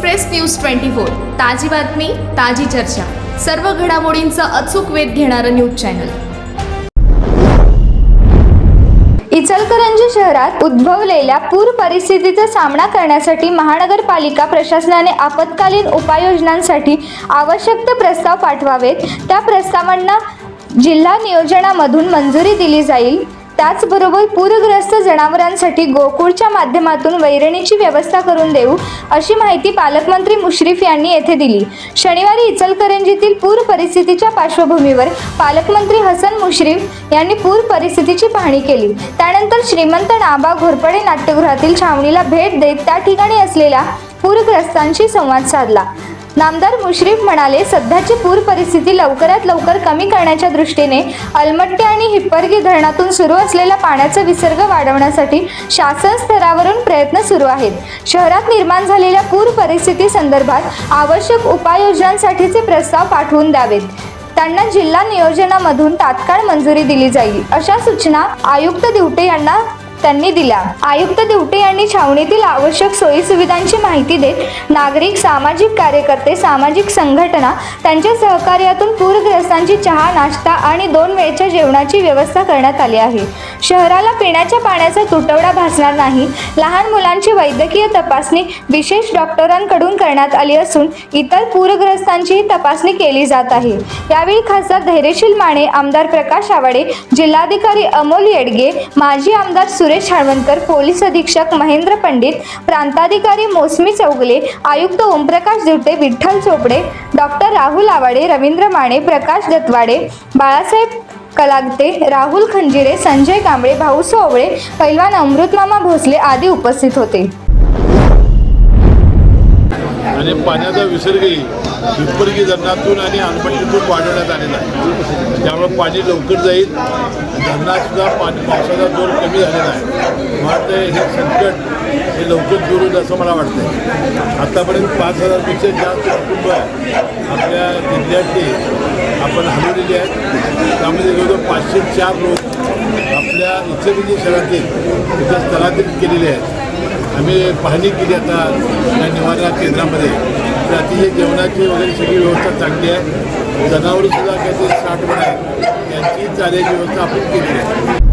Express news twenty four ताजी बातमी ताजी चर्चा. सर्व घडामोडींचा अचूक वेध घेणारं न्यूज चॅनल. इचलकरंजी शहरात उद्भवलेल्या पूर परिस्थितीचा सामना करण्यासाठी महानगरपालिका प्रशासनाने आपत्कालीन उपाययोजनांसाठी आवश्यक ते प्रस्ताव पाठवावेत. त्या प्रस्तावांना जिल्हा नियोजनामधून मंजुरी दिली जाईल. त्याचबरोबर पूरग्रस्त जनावरांसाठी गोकुळच्या माध्यमातून वैरणीची व्यवस्था करून देऊ अशी माहिती पालकमंत्री मुश्रीफ यांनी येथे दिली. शनिवारी इचलकरंजीतील पूर परिस्थितीच्या पार्श्वभूमीवर पालकमंत्री हसन मुश्रीफ यांनी पूर परिस्थितीची पाहणी केली. त्यानंतर श्रीमंत नाबा घोरपडे नाट्यगृहातील छावणीला भेट देत त्या ठिकाणी असलेल्या पूरग्रस्तांशी संवाद साधला. नामदार मुश्रीफ म्हणाले सध्याची पूर परिस्थिती लवकरात लवकर कमी करण्याच्या दृष्टीने अलमट्टे आणि हिप्परगी धरणातून सुरू असलेला पाण्याचा विसर्ग वाढवण्यासाठी शासन स्तरावरून प्रयत्न सुरू आहेत. शहरात निर्माण झालेल्या पूर परिस्थिती संदर्भात आवश्यक उपाययोजनांसाठीचे प्रस्ताव पाठवून द्यावेत. त्यांना जिल्हा नियोजनामधून तात्काळ मंजुरी दिली जाईल अशा सूचना आयुक्त दिवटे यांना त्यांनी दिल्या. आयुक्त दिवटे यांनी छावणीतील आवश्यक सोयी सुविधांची माहिती देत नागरिक सामाजिक कार्यकर्ते सामाजिक संघटना त्यांच्या सहकार्यातून पूरग्रस्तांची चहा नाश्ता आणि दोन वेळच्या जेवणाची व्यवस्था करण्यात आली आहे. शहराला पिण्याच्या पाण्याचा तुटवडा भासणार नाही लहान मुलांची वैद्यकीय तपासणी विशेष डॉक्टरांकडून करण्यात आली असून इतर पूरग्रस्तांचीही तपासणी केली जात आहे. यावेळी खासदार धैर्यशील माने आमदार प्रकाश आवाडे जिल्हाधिकारी अमोल येडगे माजी आमदार सुरेश हळवणकर पोलीस अधीक्षक महेंद्र पंडित प्रांताधिकारी मोसमी चौगले आयुक्त ओमप्रकाश दिवटे विठ्ठल चोपडे डॉक्टर राहुल आवाडे रवींद्र माने प्रकाश दत्वाडे बाळासाहेब कलागते राहुल खंजिरे संजय कांबळे भाऊ सोवळे पैलवान अमृतमामा भोसले आदी उपस्थित होते. आणि पाण्याचा विसर्गही हिप्परगी धरणातून आणि आनपट्टीतून वाढवण्यात आलेला आहे. त्यामुळे पाणी लवकर जाईल. धरणातसुद्धा पाणी पावसाचा जोर कमी झालेला आहे. मात्र हे संकट हे लवकर दूर होईल असं मला वाटतं आत्तापर्यंत पाच हजारपेक्षा जास्त कुटुंब आपल्या जिल्ह्यातले आपण हलवलेली आहेत. त्यामध्ये जवळजवळ पाचशे चार लोक आपल्या इचलकरंजी शहरातील इथं स्थलांतरित केलेले आहेत. आम्ही पाहणी केली आता या निवारा केंद्रामध्ये. तर अतिशय जेवणाची वगैरे सगळी व्यवस्था चांगली आहे. जनावरंसुद्धा काहीतरी साठवण आहे. त्यांची चाऱ्याची व्यवस्था आपण केली आहे.